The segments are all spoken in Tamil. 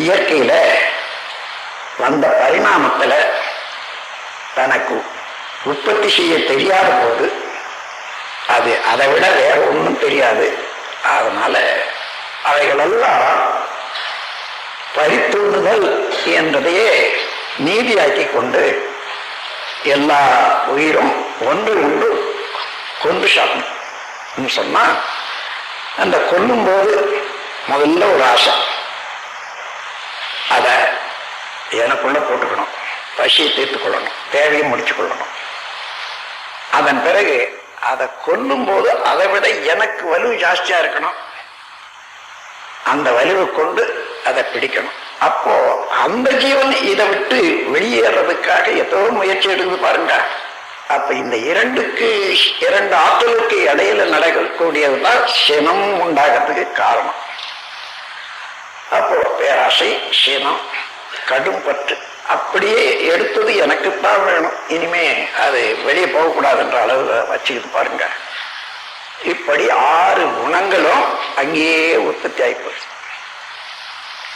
இயற்கையில வந்த பரிணாமத்துல தனக்கு உற்பத்தி செய்ய தெரியாத போது அது அதை விட வேற ஒன்றும் தெரியாது. அதனால அவைகளெல்லாம் பறித்தூண்டுதல் என்றதையே நீதியாக்கி கொண்டு எல்லா உயிரும் ஒன்று ஒன்று கொண்டு சாப்பிடும். சொன்னா அந்த கொல்லும்போது முதல்ல ஒரு ஆசை. அதை எனக்குள்ள போட்டுக்கணும். பசியை தீர்த்து கொள்ளணும் தேவையை முடிச்சு கொள்ளணும் அதன் பிறகு அதை கொல்லும் போது அதை விட எனக்கு வலு ஜாஸ்தியா இருக்கணும். அந்த வலுவை கொண்டு அதை பிடிக்கணும். அப்போ அந்த ஜீவன் இதை விட்டு வெளியேறதுக்காக எத்தோ முயற்சி எடுத்து பாருங்க. அப்ப இந்த இரண்டுக்கு இரண்டு ஆற்றலுக்கு இடையில நடக்கக்கூடியதுதான் சினம் உண்டாகிறதுக்கு காரணம். அப்போ பேராசை சினம் கடும் பற்று. அப்படியே எடுத்தது எனக்குத்தான் வேணும். இனிமே அது வெளியே போகக்கூடாதுன்ற அளவு வச்சுக்கிட்டு பாருங்க. இப்படி ஆறு குணங்களும் அங்கேயே உற்பத்தி ஆகிப்போச்சு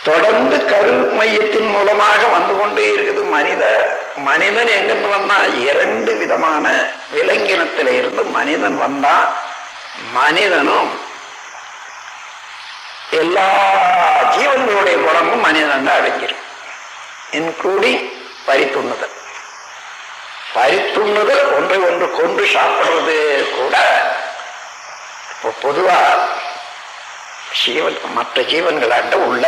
தொடர்ந்து கரு மையத்தின் மூலமாக வந்து கொண்டே இருக்குது மனித மனிதன் எங்கிருந்து வந்தா? இரண்டு விதமான விலங்கினத்தில இருந்து மனிதன் வந்தா மனிதனும் எல்லா ஜீவன்களுடைய குணமும் மனிதன் அடங்கிடும் இன்க்ளூடிங் பரித்துண்ணுதல் பரித்துண்ணுதல் ஒன்றை ஒன்று கொண்டு சாப்பிடுறது கூட இப்போ பொதுவா ஜீவன் மற்ற ஜீவன்களாண்ட உள்ள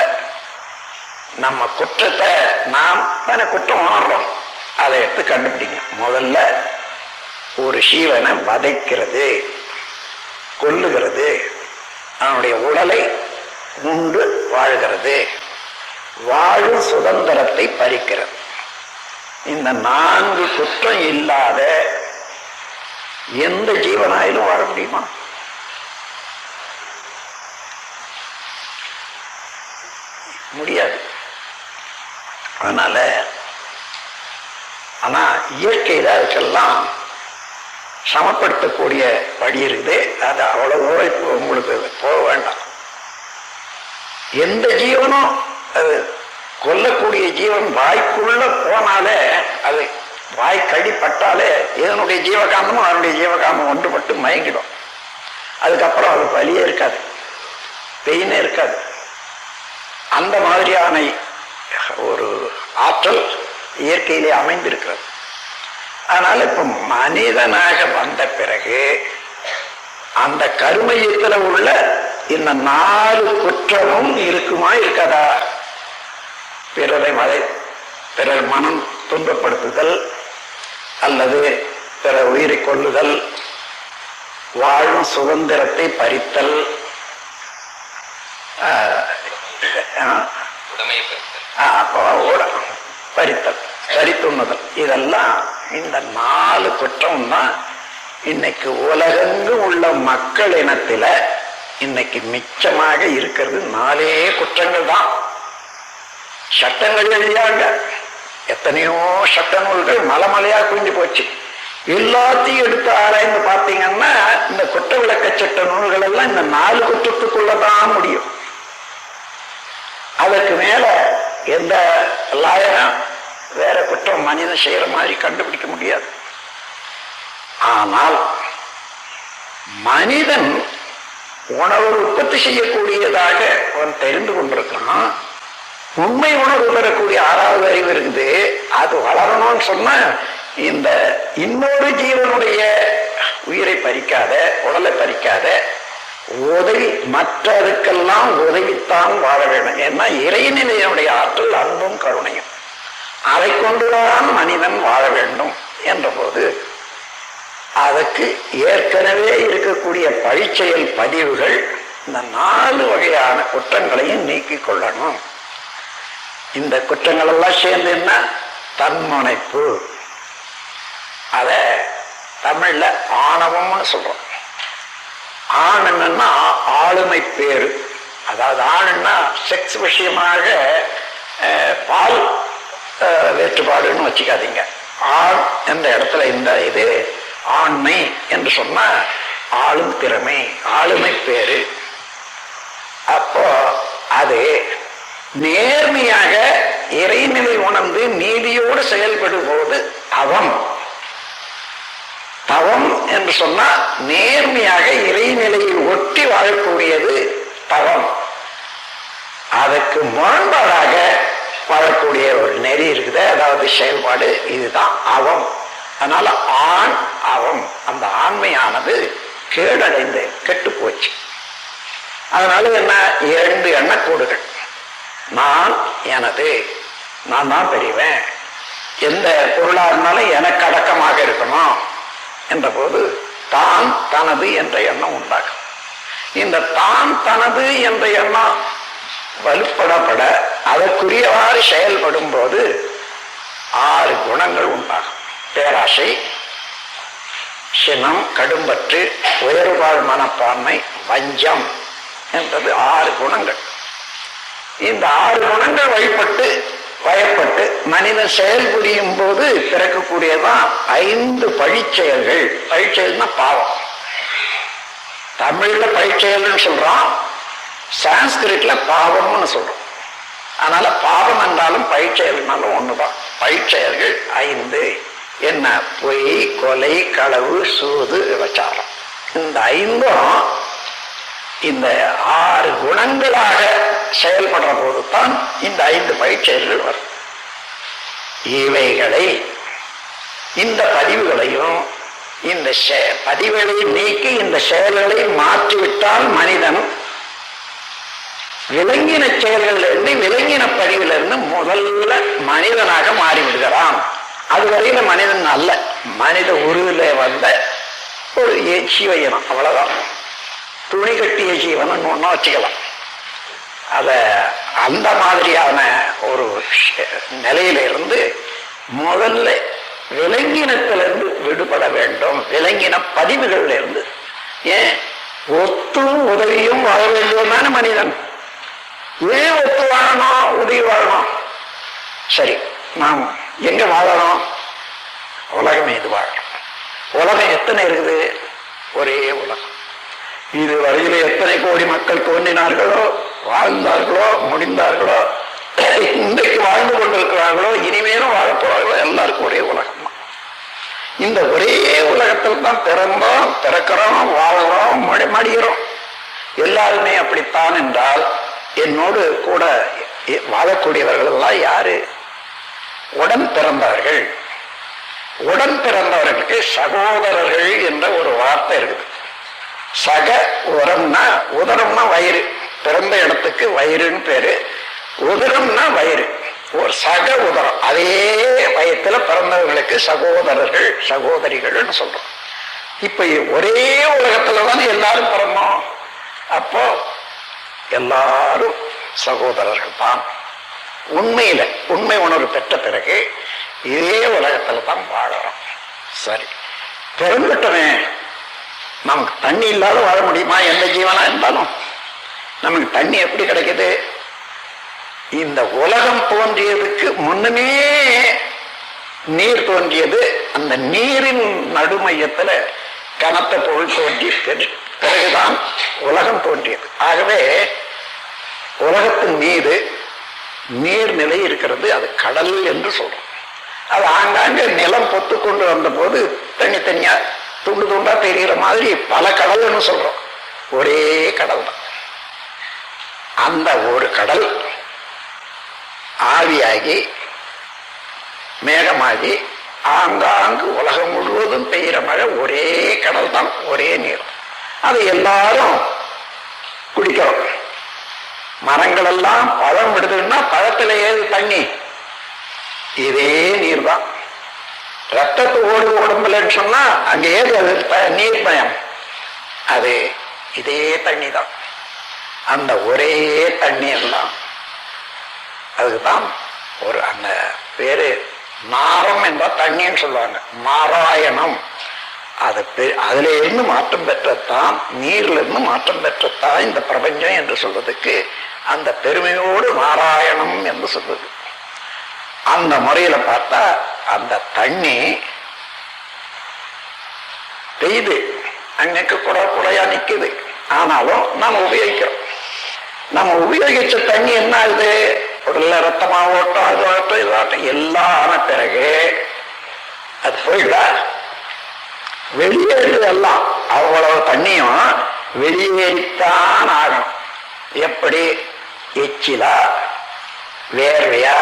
நம்ம குற்றத்தை நாம் தானே குற்றம் உணர்றோம். அதை எடுத்து கண்டுபிடிக்கணும் முதல்ல ஒரு சீவனை வதைக்கிறது கொல்லுகிறது. அவனுடைய உடலை உண்டு வாழ்கிறது. வாழும் சுதந்திரத்தை பறிக்கிறது. இந்த நான்கு குற்றம் இல்லாத எந்த ஜீவனாயிலும் வாழ முடியுமா? முடியாது. அதனால ஆனா இயற்கையில அதுக்கெல்லாம் சமப்படுத்தக்கூடிய வழி இருக்குது. அது அவ்வளவு தூரம் இப்போ உங்களுக்கு போக வேண்டாம். எந்த ஜீவனும் அது கொல்லக்கூடிய ஜீவன் வாய்க்குள்ள போனாலே அது வாய் கடிப்பட்டாலே இதனுடைய ஜீவகாமமும் அதனுடைய ஜீவகாமம் ஒன்றுபட்டு மயங்கிடும். அதுக்கப்புறம் அது வலியே இருக்காது. பெயினே இருக்காது. அந்த மாதிரியான ஒரு ஆற்றல் இயற்கையிலே அமைந்திருக்கிறது. அதனால இப்ப மனிதனாக வந்த பிறகு அந்த கருமையத்தில் உள்ள இந்த நாலு குற்றமும் இருக்குமா இருக்காதா? பிறரை மலை பிறர் மனம் துன்பப்படுத்துதல் அல்லது பிற உயிரை கொள்ளுதல் வாழும் சுதந்திரத்தை பறித்தல் பறித்தல். பறித்துண்ணுதல். இதெல்லாம் இந்த நாலு குற்றம் தான் இன்னைக்கு உலகெங்கும் உள்ள மக்கள் இனத்தில இன்னைக்கு மிச்சமாக இருக்கிறது நாலே குற்றங்கள் தான். சட்டங்கள் எழுதியாங்க. எத்தனையோ சட்ட நூல்கள் மலைமலையா குஞ்சு போச்சு. எல்லாத்தையும் எடுத்து ஆராய்ந்து பார்த்தீங்கன்னா இந்த குற்ற விளக்க சட்ட நூல்கள் எல்லாம் இந்த நாலு குற்றத்துக்குள்ளதான் முடியும். அதற்கு மேல எந்த லாயரும் வேற குற்றம் மனிதன் செய்யற மாதிரி கண்டுபிடிக்க முடியாது. ஆனால் மனிதன் உணவு உற்பத்தி செய்யக்கூடியதாக அவன் தெரிந்து கொண்டிருக்கான் உண்மை உணர்வு பெறக்கூடிய ஆறாவது அறிவு இருக்குது. அது வளரணும்னு சொன்னா இந்த இன்னொரு ஜீவனுடைய உயிரை பறிக்காத உடலை பறிக்காத உதவி மற்றதுக்கெல்லாம் உதவித்தான் வாழ வேண்டும். ஏன்னா இறைநிலையினுடைய ஆற்றல் அன்பும் கருணையும். அதை கொண்டுதான் மனிதன் வாழ வேண்டும் என்ற போது அதற்கு ஏற்கனவே இருக்கக்கூடிய பழிச்செயல் பதிவுகள் இந்த நாலு வகையான குற்றங்களையும் நீக்கிக் கொள்ளணும். இந்த குற்றங்கள் எல்லாம் சேர்ந்து என்ன? தன்முனைப்பு அத தமிழ்ல ஆணவம்னு சொல்றோம். ஆணுன்னா ஆளுமை பேரு. அதாவது ஆணுன்னா செக்ஸ் விஷயமாக பால் வேற்றுப்பாடுன்னு வச்சுக்காதீங்க. ஆண் என்ற இடத்துல இந்த இது ஆண்மை என்று சொன்னா ஆளும் திறமை ஆளுமை பேரு. அப்போ அது நேர்மையாக இறைநிலை உணர்ந்து நீதியோடு செயல்படும் போது தவம். தவம் என்று சொன்னா நேர்மையாக இறைநிலையை ஒட்டி வாழக்கூடியது தவம். அதுக்கு முரண்பாடாக வாழக்கூடிய ஒரு நெறி இருக்குது அதாவது செயல்பாடு இதுதான். அவம். அதனால ஆண் அவம் அந்த ஆண்மையானது கேடடைந்து கெட்டு போச்சு. அதனால என்ன? இரண்டு எண்ணக்கோடுகள் நான் எனது நான் தான் பெரியவன். எந்த பொருளா இருந்தாலும் எனக்கு அடக்கமாக இருக்கணும் என்ற போது தான் தனது என்ற எண்ணம் உண்டாகும். இந்த தான் தனது என்ற எண்ணம் வலுப்படப்பட அதற்குரியவாறு செயல்படும் போது ஆறு குணங்கள் உண்டாகும். பேராசை சினம் கடும்பற்று உயர்வாழ் மனப்பான்மை வஞ்சம் என்பது ஆறு குணங்கள். இந்த ஆறு குணங்கள் வழிபட்டு பயப்பட்டு மனிதன் செயல் புரியும் போது பிறக்கக்கூடியதான் ஐந்து பழிச்செயல்கள் பழிச்செயல்னா பாவம். தமிழ்ல பழிச்செயல்னு சொல்றான் சான்ஸ்கிரிட்ல பாவம்னு சொல்றோம் அதனால பாவம் என்றாலும் பழிச்செயல்னாலும் ஒண்ணுதான். பழிச்செயல்கள் ஐந்து. என்ன? பொய் கொலை களவு சூது விபச்சாரம். இந்த ஐந்தும் இந்த ஆறு குணங்களாக செயல்படுற போதுதான் இந்த ஐந்து பயிற்சியர்கள் வரும். இவைகளை இந்த பதிவுகளையும் இந்த செ- பதிவுகளை நீக்கி இந்த செயல்களை மாற்றிவிட்டால் மனிதன் விலங்கின செயல்களிலிருந்து விலங்கின பதிவிலிருந்து முதல்ல மனிதனாக மாறிவிடுகிறான். அதுவரையில மனிதன் அல்ல. மனித உருவில வந்த ஒரு ஜீவனம் அவ்வளவுதான். துணி கட்டிய ஜீவனம் ஒன்றா வச்சுக்கலாம். அத அந்த மாதிரியான ஒரு நிலையிலிருந்து நிலையில இருந்து முதல்ல விலங்கினத்திலிருந்து விடுபட வேண்டும். விலங்கின பதிவுகள்ல இருந்து ஏன்? ஒத்தும் உதவியும் வாழ வேண்டும்தான மனிதன். ஏன் ஒத்து வாழணும் உதவி வாழணும் சரி நாம் எங்க வாழறோம்? உலகம் இது உலகம் எத்தனை இருக்குது? ஒரே உலகம். இது வரையில எத்தனை கோடி மக்கள் தோன்றினார்களோ வாழ்ந்தார்களோ முடிந்தார்களோ இன்றைக்கு வாழ்ந்து கொண்டிருக்கிறார்களோ இனிமேலும் வாழப்போறார்களோ எல்லாருக்கும் ஒரே உலகம் இந்த ஒரே உலகத்தில் தான் பிறந்தோம் பிறக்கிறோம் வாழறோம் மடி மடிகிறோம் எல்லாருமே அப்படித்தான் என்றால் என்னோடு கூட வாழக்கூடியவர்கள் எல்லாம் யாரு? உடன் பிறந்தவர்கள் உடன் பிறந்தவர்களுக்கு சகோதரர்கள் என்ற ஒரு வார்த்தை இருக்குது. சக உரம்னா உதரம்னா வயிறு. பிறந்த இடத்துக்கு வயிறுன்னு பேரு. உதரம்னா வயிறு. ஒரு சக உதரம். அதே வயத்துல பிறந்தவர்களுக்கு சகோதரர்கள் சகோதரிகள்னு சொல்றோம். இப்ப ஒரே உலகத்துல தானே எல்லாரும் பிறந்தோம். அப்போ எல்லாரும் சகோதரர்கள் தான். உண்மையில உண்மை உணர்வு பெற்ற பிறகு இதே உலகத்துல தான் வாழறோம். சரி. பிறந்துட்டவன் நமக்கு தண்ணி இல்லாத வாழ முடியுமா? எந்த ஜீவனா இருந்தாலும். நமக்கு தண்ணி எப்படி கிடைக்குது? இந்த உலகம் தோன்றியதுக்கு முன்னமே நீர் தோன்றியது. அந்த நீரின் நடுமையத்துல கனத்த பொருள் தோன்றி பிறகுதான் உலகம் தோன்றியது. ஆகவே உலகத்தின் மீது நீர்நிலை இருக்கிறது அது கடல் என்று சொல்றோம். அது ஆங்காங்கே நிலம் பொத்து கொண்டு வந்த போது தனித்தனியா துண்டு துண்டா தெரிகிற மாதிரி பல கடல்னு சொல்றோம். ஒரே கடல் தான். அந்த ஒரு கடல் ஆவியாகி மேகமாகி ஆங்காங்கு உலகம் முழுவதும் பெய்கிற மழை ஒரே கடல் தான் ஒரே நீர். அது எல்லாரும் குடிக்கிறோம். மரங்கள் எல்லாம் பழம் விடுதுன்னா பழத்துல ஏது தண்ணி? இதே நீர் தான் ரத்தத்து ஓடு உடம்புலன்னு சொன்னா அங்க ஏது அது? ப- நீர் பயம் அது இதே தண்ணி தான் அந்த ஒரே தண்ணீர் தான் அதுக்குதான் ஒரு அந்த பேரு நாரம் என்ற தண்ணின்னு சொல்லுவாங்க. நாராயணம். அது அதுல இருந்து மாற்றம் பெற்றத்தான் நீர்ல இருந்து மாற்றம் பெற்றத்தான் இந்த பிரபஞ்சம் என்று சொல்வதற்கு அந்த பெருமையோடு நாராயணம் என்று சொல்வது. அந்த முறையில பார்த்தா அந்த தண்ணி பெய்யுது. அன்னைக்கு கூட குறையா நிக்குது. ஆனாலும் நாம் உபயோகிக்கிறோம். நம்ம உபயோகிச்ச தண்ணி என்ன ஆகுது? உடல்ல ரத்தமா ஓட்டம் அது ஓட்டம் இது எல்லாம் ஆன பிறகு அது போயிடா வெளியேறது எல்லாம் அவ்வளவு தண்ணியும் வெளியேறித்தான் ஆகும் எப்படி? எச்சிலா வேர்வையா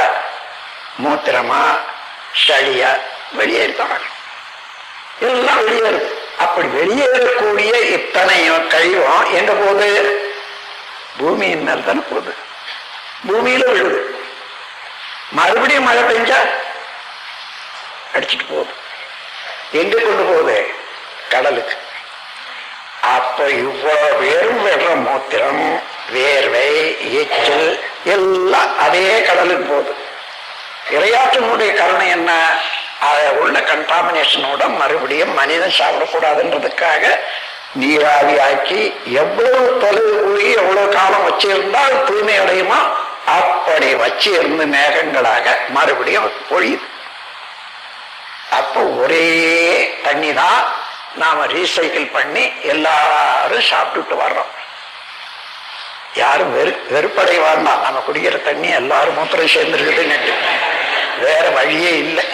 மூத்திரமா சளியா வெளியேறித்தான் எல்லாம் வெளியேறும் அப்படி வெளியேறக்கூடிய இத்தனையும் கழிவும் எங்க போகுது? பூமியின் மேல் தானே போகுது. பூமியில விழுது. மறுபடியும் மழை பெஞ்சா அடிச்சிட்டு போகுது. எங்க கொண்டு போகுது? கடலுக்கு. அப்ப இவ்வளவு பேரும் விடுற மூத்திரம் வேர்வை எச்சல் எல்லாம் அதே கடலுக்கு போகுது. இரையாற்றினுடைய கருணை என்ன? அத உள்ள கண்டாமினேஷனோட மறுபடியும் மனிதன் சாப்பிடக்கூடாதுன்றதுக்காக நீராவி ஆக்கி எவ்வளவு தொலைவு போய் எவ்வளவு காலம் வச்சிருந்தால் தூய்மை அடையுமா அப்படி வச்சு இருந்து மேகங்களாக மறுபடியும் பொழியுது அப்போ ஒரே தண்ணி தான் நாம ரீசைக்கிள் பண்ணி எல்லாரும் சாப்பிட்டுட்டு வர்றோம். யாரும் வெறு வெறுப்படை வரலாம் நம்ம குடிக்கிற தண்ணி எல்லாரும் மூத்திரம் சேர்ந்துருக்குதுன்னு வேற வழியே இல்லை.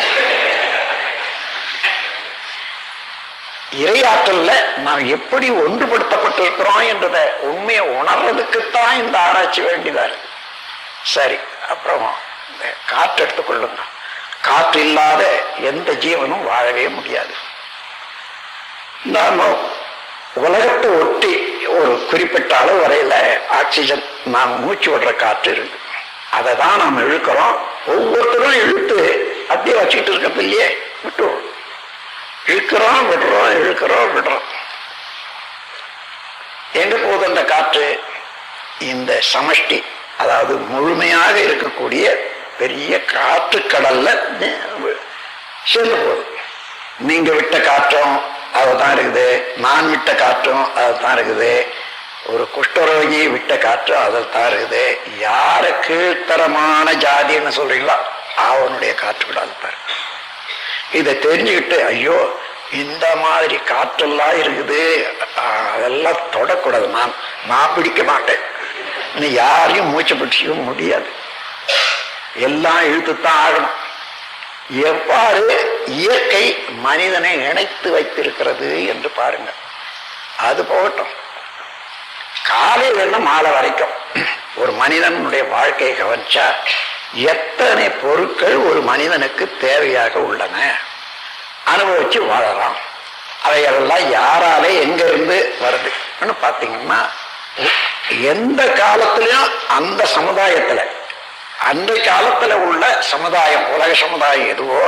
இறையாற்றல்ல நாம் எப்படி ஒன்றுபடுத்தப்பட்டிருக்கிறோம் என்றத உண்மையை உணர்றதுக்குத்தான் இந்த ஆராய்ச்சி வேண்டியதா இருக்கு சரி அப்புறம் இந்த காற்று எடுத்துக்கொள்ளுங்க. காற்று இல்லாத எந்த ஜீவனும் வாழவே முடியாது. நாம உலகத்தை ஒட்டி ஒரு குறிப்பிட்ட அளவு வரையில ஆக்சிஜன் நாம் மூச்சு விடுற காற்று இருக்கு. அதை தான் நாம் இழுக்கிறோம். ஒவ்வொருத்தரும் இழுத்து அப்படியே வச்சுக்கிட்டு இருக்கிறது இல்லையே விட்டுவோம் இழுக்கிறோம் விடுறோம் இழுக்கிறோம் விடுறோம். எங்க போகுது அந்த காற்று? இந்த சமஷ்டி அதாவது முழுமையாக இருக்கக்கூடிய பெரிய காற்று கடல்ல சேர்ந்து போகுது. நீங்க விட்ட காற்றும் அதுதான் இருக்குது. நான் விட்ட காற்றும் அதுதான் இருக்குது. ஒரு குஷ்டரோகி விட்ட காற்று அதில் தான் இருக்குது. யார கீழ்த்தரமான ஜாதின்னு சொல்றீங்களோ அவனுடைய காற்று கூட அதுதான் இதை தெரிஞ்சுக்கிட்டு ஐயோ இந்த மாதிரி காற்றெல்லாம் இருக்குது. அதெல்லாம் தொடக்கூடாது. நான் நான் பிடிக்க மாட்டேன். நீ யாரையும் மூச்சு பிடிச்சிக்க முடியாது. எல்லாம் இழுத்துத்தான் ஆகணும். எவ்வாறு இயற்கை மனிதனை இணைத்து வைத்திருக்கிறது என்று பாருங்க அது போகட்டும். காலையிலிருந்து மாலை வரைக்கும் ஒரு மனிதனுடைய வாழ்க்கையை கவனிச்சா எத்தனை பொருட்கள் ஒரு மனிதனுக்கு தேவையாக உள்ளன? அனுபவிச்சு வாழலாம். அவைகளெல்லாம் யாராலே எங்கிருந்து வருது? பாத்தீங்கன்னா எந்த காலத்திலையும் அந்த சமுதாயத்துல அந்த காலத்துல உள்ள சமுதாயம் உலக சமுதாயம் எதுவோ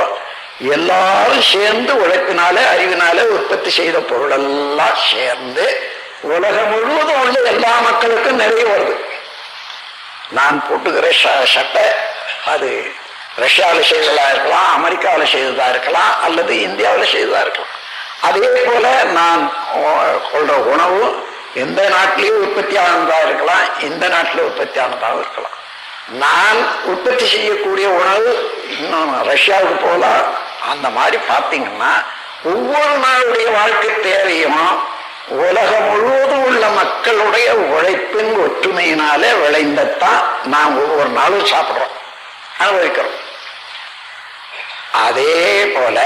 எல்லாரும் சேர்ந்து உழைப்பினாலே அறிவினாலே உற்பத்தி செய்த பொருள் எல்லாம் சேர்ந்து உலகம் முழுவதும் உள்ள எல்லா மக்களுக்கும் நிறைய வருது. நான் போட்டுக்கிற சட்டை அது ரஷ்யாவில் செய்ததா இருக்கலாம் அமெரிக்காவில் செய்ததா இருக்கலாம் அல்லது இந்தியாவில் செய்ததா இருக்கலாம். அதே போல நான் கொள்ற உணவு எந்த நாட்டிலேயும் உற்பத்தி ஆனதா இருக்கலாம் இந்த நாட்டில் உற்பத்தி ஆனதாகவும் இருக்கலாம். நான் உற்பத்தி செய்யக்கூடிய உணவு இன்னும் ரஷ்யாவுக்கு போகலாம் அந்த மாதிரி பார்த்தீங்கன்னா ஒவ்வொரு நாளுடைய வாழ்க்கை தேவையும் உலகம் முழுவதும் உள்ள மக்களுடைய உழைப்பின் ஒற்றுமையினாலே விளைந்தத்தான் நாம் ஒவ்வொரு நாளும் சாப்பிட்றோம் அனுபவிக்கிறோம். அதே போல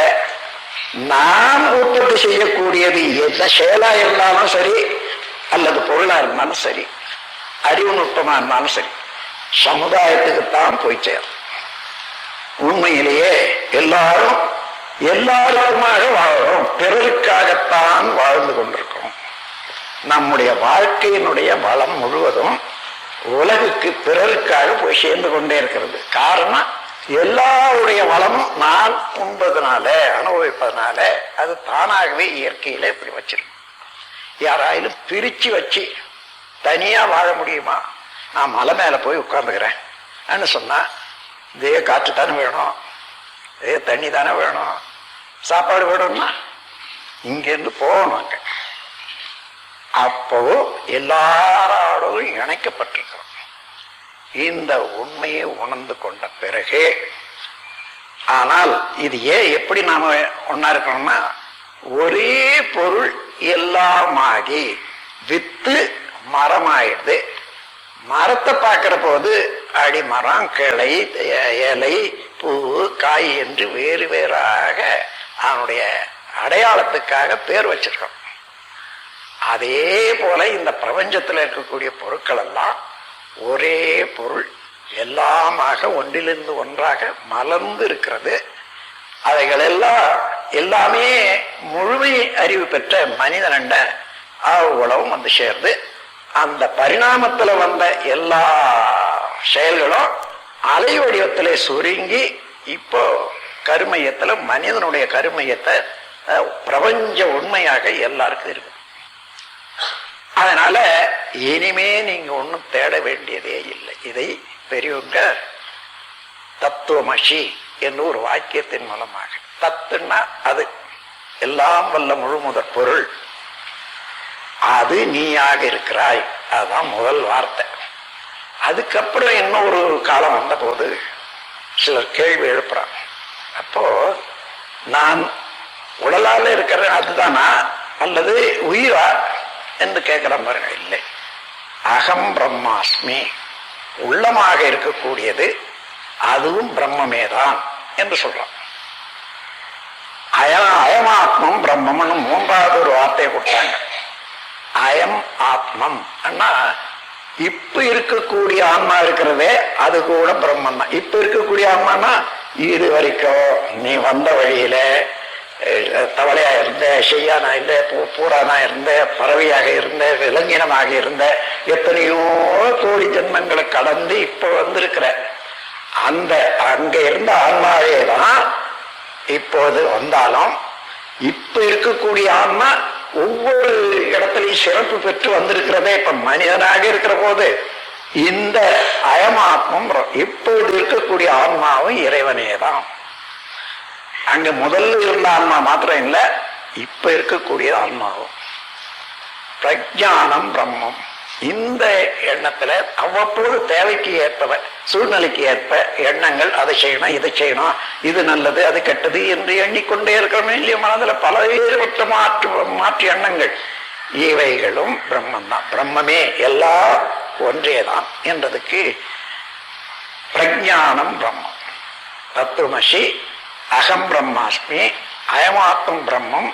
நாம் உற்பத்தி செய்யக்கூடியது எந்த செயலா இருந்தாலும் சரி அல்லது பொருளா இருந்தாலும் சரி அறிவு நுட்பமா இருந்தாலும் சரி சமுதாயத்துக்குத்தான் போய் சேரும். உண்மையிலேயே எல்லாரும் எல்லாருக்குமாக வாழும் பிறருக்காகத்தான் வாழ்ந்து கொண்டிருக்கோம் நம்முடைய வாழ்க்கையினுடைய வளம் முழுவதும் உலகுக்கு பிறருக்காக போய் சேர்ந்து கொண்டே இருக்கிறது. காரணம் எல்லாருடைய வளமும் நான் உண்பதனால அனுபவிப்பதனால அது தானாகவே இயற்கையில இப்படி வச்சிருக்கும். யாராயிலும் பிரிச்சு வச்சு தனியா வாழ முடியுமா? நான் மலை மேலே போய் உட்கார்ந்துக்கிறேன். சொன்னால் இதே காற்று தானே வேணும். இதே தண்ணி தானே வேணும். சாப்பாடு வேணும்னா இங்கேருந்து போகணும் அங்கே. அப்போ எல்லாரோடும் இணைக்கப்பட்டிருக்கிறோம். இந்த உண்மையை உணர்ந்து கொண்ட பிறகு ஆனால் இது ஏன் எப்படி நாம ஒன்னா இருக்கணும்னா ஒரே பொருள் எல்லாமாகி வித்து மரமாயிடுது. மரத்தை பார்க்கிற போது அடிமரம் கிளை இலை பூ காய் என்று வேறு வேறாக அவனுடைய அடையாளத்துக்காக பேர் வச்சிருக்கோம். அதே போல இந்த பிரபஞ்சத்தில் இருக்கக்கூடிய பொருட்கள் எல்லாம் ஒரே பொருள் எல்லாமாக ஒன்றிலிருந்து ஒன்றாக மலர்ந்து இருக்கிறது. அவைகள் எல்லாம் எல்லாமே முழுமை அறிவு பெற்ற மனிதனண்ட அவ்வளவும் வந்து சேருது அந்த பரிணாமத்துல வந்த எல்லா செயல்களும் அலை வடிவத்திலே சுருங்கி இப்போ கருமையத்துல மனிதனுடைய கருமையத்தை பிரபஞ்ச உண்மையாக எல்லாருக்கும் இருக்கு. அதனால இனிமே நீங்க ஒண்ணும் தேட வேண்டியதே இல்லை. இதை பெரியவங்க தத்துவமஷி என்று ஒரு வாக்கியத்தின் மூலமாக. தத்துன்னா அது எல்லாம் வல்ல முழுமுதற் பொருள். அது நீயாக இருக்கிறாய். அதுதான் முதல் வார்த்தை. அதுக்கப்புறம் இன்னொரு காலம் வந்தபோது சிலர் கேள்வி எழுப்புறாங்க. அப்போ நான் உடலால இருக்கிற அதுதானா? அல்லது உயிரா? என்று கேட்கிற பாருங்க இல்லை. அகம் பிரம்மாஸ்மி. உள்ளமாக இருக்கக்கூடியது அதுவும் பிரம்மமே தான் என்று சொல்றான். அயம் அயமாத்மம் பிரம்மம்னு மூன்றாவது ஒரு வார்த்தையை கொடுத்தாங்க. அயம் ஆத்மம் அண்ணா இப்ப இருக்கக்கூடிய ஆன்மா இருக்கிறதே அது கூட பிரம்மன் தான். இப்ப இருக்கக்கூடிய ஆன்மானா இது வரைக்கும் நீ வந்த வழியில தவளையா இருந்த ஷெய்யானா இருந்த பூ- பூரானா இருந்த பறவையாக இருந்த விலங்கினமாக இருந்த எத்தனையோ கோடி ஜென்மங்களை கடந்து இப்ப வந்திருக்கிற. அந்த அங்க இருந்த ஆன்மாவே தான் இப்போது வந்தாலும் இப்ப இருக்கக்கூடிய ஆன்மா ஒவ்வொரு இடத்துலையும் சிறப்பு பெற்று வந்திருக்கிறதே இப்ப மனிதனாக இருக்கிற போது இந்த அயமாத்மம் இப்போது இருக்கக்கூடிய ஆன்மாவும் இறைவனே தான் அங்க முதல்ல இருந்த ஆன்மா மாத்திரம் இல்லை இப்ப இருக்கக்கூடிய ஆன்மாவும். பிரஜானம் பிரம்மம். இந்த எண்ணத்துல அவ்வப்போது தேவைக்கு ஏற்ப சூழ்நிலைக்கு ஏற்ப எண்ணங்கள் அதை செய்யணும் இதை செய்யணும் இது நல்லது அது கெட்டது என்று எண்ணிக்கொண்டே இருக்கிறோமே இல்லையா மனதுல? பலவேறுபட்ட மாற்று மாற்று எண்ணங்கள். இவைகளும் பிரம்மம் தான் பிரம்மமே எல்லா ஒன்றேதான் என்றதுக்கு பிரஜானம் பிரம்மம். தத்துவமசி அகம் பிரம்மாஸ்மி அயமாத்மம் பிரம்மம்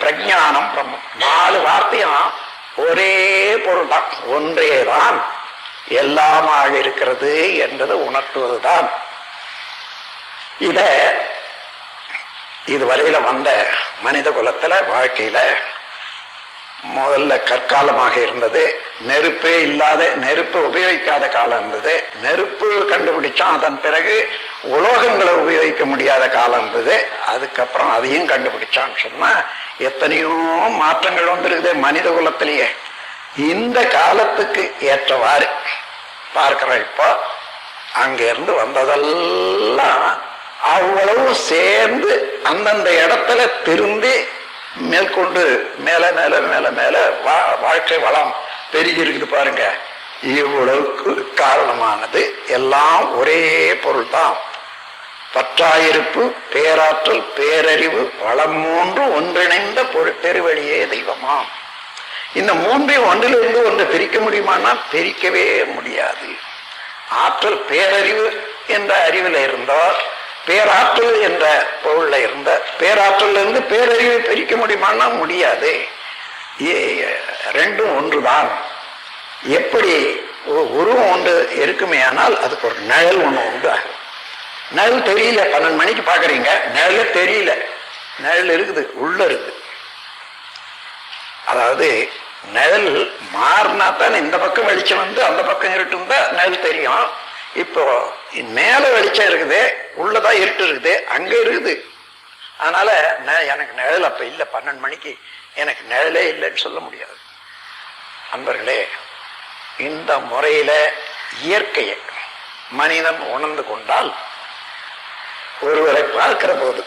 பிரஜானம் பிரம்மம். நாலு வார்த்தையும் ஒரே பொருள் தான் ஒன்றேதான். எல்லாமாக இருக்கிறது என்றது உணர்த்துவதுதான். இத இதுவரையில வந்த மனித குலத்துல வாழ்க்கையில முதல்ல கற்காலமாக இருந்தது. நெருப்பே இல்லாத நெருப்பு உபயோகிக்காத காலம் இருந்தது. நெருப்பு கண்டுபிடிச்சான் அதன் பிறகு உலோகங்களை உபயோகிக்க முடியாத காலம் இருந்தது. அதுக்கப்புறம் அதையும் கண்டுபிடிச்சான்னு சொன்னால் எத்தனையோ மாற்றங்கள் வந்துருக்குது மனித குலத்திலேயே. இந்த காலத்துக்கு ஏற்றவாறு பார்க்கிறோம் இப்போ. அங்கேருந்து வந்ததெல்லாம் அவ்வளவு சேர்ந்து அந்தந்த இடத்துல திருந்தி மேற்கொண்டு மேலே மேலே மேலே மேலே வா- வாழ்க்கை வளம் பெருகி இருக்குது பாருங்க. இவ்வளவுக்கு காரணமானது எல்லாம் ஒரே பொருள் தான் பற்றாயிருப்பு பேராற்றல் பேரறிவு வளம் மூன்று ஒன்றிணைந்த பொரு பெருவழியே தெய்வமாம் இந்த மூன்றையும் ஒன்றிலிருந்து ஒன்றை பிரிக்க முடியுமானா பிரிக்கவே முடியாது. ஆற்றல் பேரறிவு என்ற அறிவில் இருந்தால் பேராற்றல் என்ற பொருள்ல இருந்த பேராற்றல் இருந்து பேரறிவை பிரிக்க முடியுமானா முடியாது. ஏ- ரெண்டும் ஒன்றுதான். எப்படி உருவம் ஒன்று இருக்குமே ஆனால் அதுக்கு ஒரு நிழல் ஒன்று உண்டாகும் நிழல் தெரியல. பன்னெண்டு மணிக்கு பாக்குறீங்க. நிழல் தெரியல. நிழல் இருக்குது. உள்ள இருக்குது. அதாவது நிழல் மாறினா தானே இந்த பக்கம் வெளிச்சம் வந்து அந்த பக்கம் இருட்டு நிழல் தெரியும். இப்போ மேல வெளிச்சம் இருக்குது. உள்ளதான் இருட்டு இருக்குது. அங்க இருக்குது. அதனால நான் எனக்கு நிழல் அப்ப இல்லை. பன்னெண்டு மணிக்கு எனக்கு நிழலே இல்லைன்னு சொல்ல முடியாது. அன்பர்களே இந்த முறையில இயற்கையை மனிதன் உணர்ந்து கொண்டால் ஒருவரை பார்க்கிற போது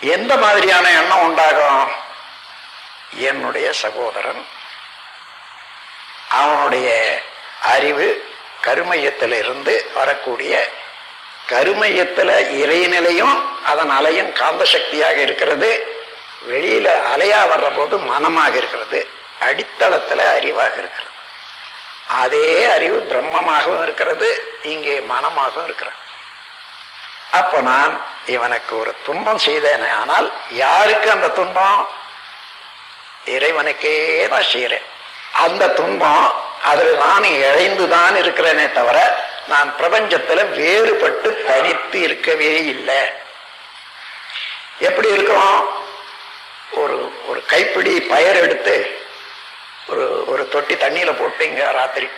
எந்த மாதிரியான எண்ணம் உண்டாகும்? என்னுடைய சகோதரன் அவனுடைய அறிவு கருமையத்திலிருந்து வரக்கூடிய கருமையத்தில் இறைநிலையும் அதன் அலையும் காந்த சக்தியாக இருக்கிறது. வெளியில அலையா வர்ற போது மனமாக இருக்கிறது. அடித்தளத்துல அறிவாக இருக்கிறது. அதே அறிவு பிரம்மமாகவும் இருக்கிறது. இங்கே மனமாகவும் இருக்கிறது. அப்ப நான் இவனுக்கு ஒரு துன்பம் செய்தேனே ஆனால் யாருக்கு அந்த துன்பம்? இறைவனுக்கே தான் செய்யறேன் அந்த துன்பம் அதில் நான் இழைந்துதான் இருக்கிறேனே தவிர நான் பிரபஞ்சத்துல வேறுபட்டு தனித்து இருக்கவே இல்லை. எப்படி இருக்கிறோம்? ஒரு ஒரு கைப்பிடி பயர் எடுத்து ஒரு ஒரு தொட்டி தண்ணியில போட்டீங்க ராத்திரி.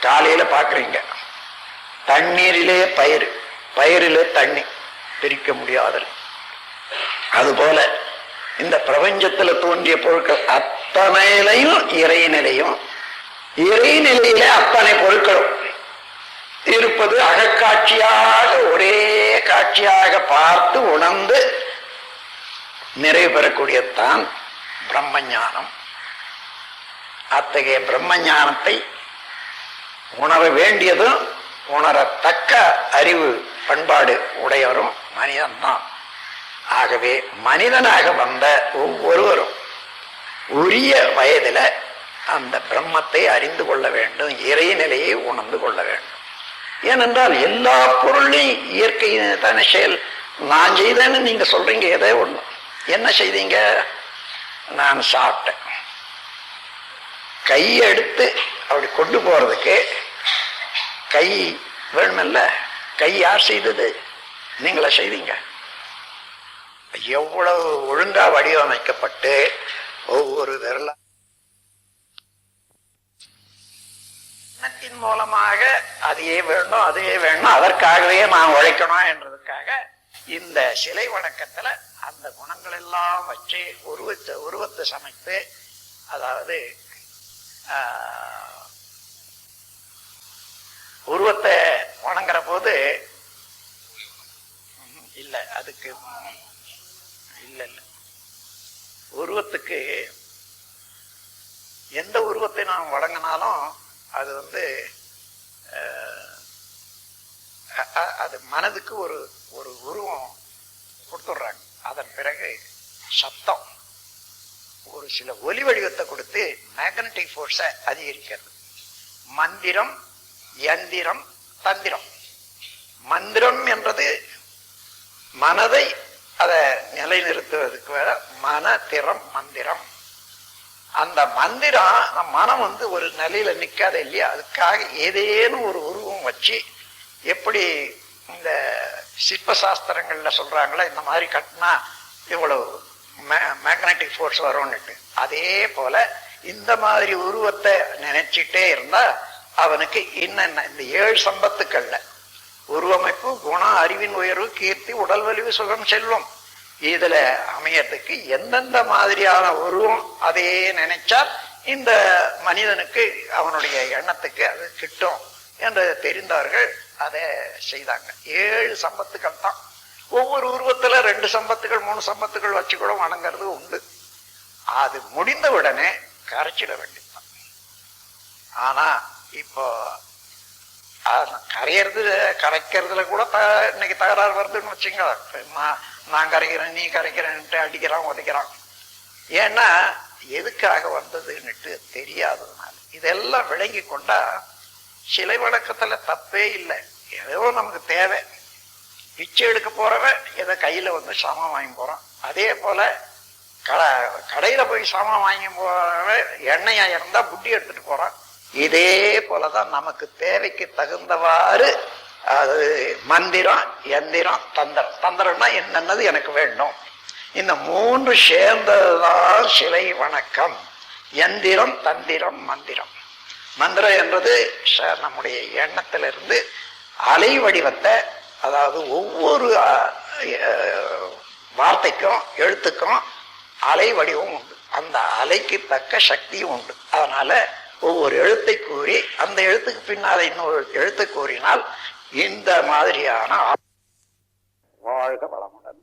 காலையில பாக்குறீங்க. தண்ணீரிலே பயிர். பயிரிலே தண்ணி பிரிக்க முடியாது அதுபோல இந்த பிரபஞ்சத்துல தோன்றிய பொருட்கள் அத்தனையிலையும் இறைநிலையும் இறைநிலையில அத்தனை பொருட்களும். இருப்பது அகக்காட்சியாக ஒரே காட்சியாக பார்த்து உணர்ந்து நிறைவு பெறக்கூடியதுதான் பிரம்ம ஞானம் அத்தகைய பிரம்ம ஞானத்தை உணர வேண்டியதும் உணரத்தக்க அறிவு பண்பாடு உடையவரும் மனிதன்தான். ஆகவே மனிதனாக வந்த ஒவ்வொருவரும் உரிய வயதில் அந்த பிரம்மத்தை அறிந்து கொள்ள வேண்டும் இறைநிலையை உணர்ந்து கொள்ள வேண்டும். ஏனென்றால் எல்லா பொருளையும் இயற்கையின் தானே செயல். நான் செய்தேன்னு நீங்க சொல்றீங்க ஏதோ ஒண்ணு. என்ன செய்தீங்க? நான் சாப்பிட்டேன். கையை எடுத்து அப்படி கொண்டு போறதுக்கு கை வேணுமில்ல? கை யார் செய்தது? நீங்களா செய்தீங்க. எவ்வளவு ஒழுங்கா வடிவமைக்கப்பட்டு ஒவ்வொரு விரல மூலமாக அதையே வேணும் அதையே வேணும் அதற்காகவே நான் உழைக்கணும் என்றதுக்காக இந்த சிலை வணக்கத்துல அந்த குணங்கள் எல்லாம் வச்சு உருவத்தை உருவத்தை சமைத்து அதாவது ஆஹ், உருவத்தை வணங்குற போது ம்ஹும், இல்ல அதுக்கு இல்ல இல்ல. உருவத்துக்கு எந்த உருவத்தை நாம் வழங்கினாலும் அது வந்து அது மனதுக்கு ஒரு ஒரு உருவம் கொடுத்துடுறாங்க. அதன் பிறகு சத்தம் ஒரு சில ஒலி வடிவத்தை கொடுத்து மேக்னட்டிக் ஃபோர்ஸை அதிகரிக்கிறது. மந்திரம் யந்திரம் தந்திரம். மந்திரம் என்றது மனதை அதை நிலைநிறுத்துவதற்கு வேற மன திறம் மந்திரம். அந்த மந்திரம் நம்ம மனம் வந்து ஒரு நிலையில நிற்காத இல்லையா? அதுக்காக ஏதேனும் ஒரு உருவம் வச்சு எப்படி இந்த சிற்ப சாஸ்திரங்கள்ல சொல்றாங்களே இந்த மாதிரி கட்டினா இவ்வளவு மேக்னட்டிக் ஃபோர்ஸ் வரும்னுட்டு. அதே போல இந்த மாதிரி உருவத்தை நினைச்சிட்டே இருந்தா அவனுக்கு என்னென்ன? இந்த ஏழு சம்பத்துக்கள்ல. உருவமைப்பு குணம் அறிவின் உயர்வு கீர்த்தி உடல் வலிவு சுகம் செல்வம். இதுல அமையறதுக்கு எந்தெந்த மாதிரியான உருவம் அதையே நினைச்சால் இந்த மனிதனுக்கு அவனுடைய எண்ணத்துக்கு அது கிட்டும் என்று தெரிந்தவர்கள் அதை செய்தாங்க. ஏழு சம்பத்துக்கள் தான். ஒவ்வொரு உருவத்துல ரெண்டு சம்பத்துகள் மூணு சம்பத்துகள் வச்சு கூட வணங்குறது உண்டு. அது முடிந்த உடனே கரைச்சிட வேண்டியதுதான். ஆனா இப்போ கரையிறது கரைக்கிறதுல கூட த இன்னைக்கு தகராறு வருதுன்னு வச்சுங்க நான் கரைக்கிறேன் நீ கரைக்கிறேன்ட்டு அடிக்கிறான் உதைக்கிறான். ஏன்னா எதுக்காக வந்ததுன்னுட்டு தெரியாததுனால. இதெல்லாம் விளங்கி கொண்டா சிலை வழக்கத்துல தப்பே இல்லை. ஏதோ நமக்கு தேவை. பிச்சை எடுக்க போறவன் ஏதோ கையில வந்து சாமான் வாங்கி போறான். அதே போல கடை கடையில போய் சாமான் வாங்கி போறவன் எண்ணெயா இருந்தா புட்டி எடுத்துட்டு போறான். இதே போலதான் நமக்கு தேவைக்கு தகுந்தவாறு அது மந்திரம் எந்திரம் தந்திரம். தந்திரம்னா என்னென்னது எனக்கு வேண்டும் இந்த மூன்று சேர்ந்ததுதான் சிலை வணக்கம். எந்திரம் தந்திரம் மந்திரம். மந்திரம் என்பது ச- நம்முடைய எண்ணத்திலிருந்து அலை வடிவத்தை அதாவது ஒவ்வொரு வார்த்தைக்கும் எழுத்துக்கும் அலை வடிவம் உண்டு. அந்த அலைக்கு தக்க சக்தியும் உண்டு. அதனால ஒவ்வொரு எழுத்தை கூறி அந்த எழுத்துக்கு பின்னால இன்னொரு எழுத்தை கூறினால் இந்த மாதிரியான வாழ்க வளமுடன்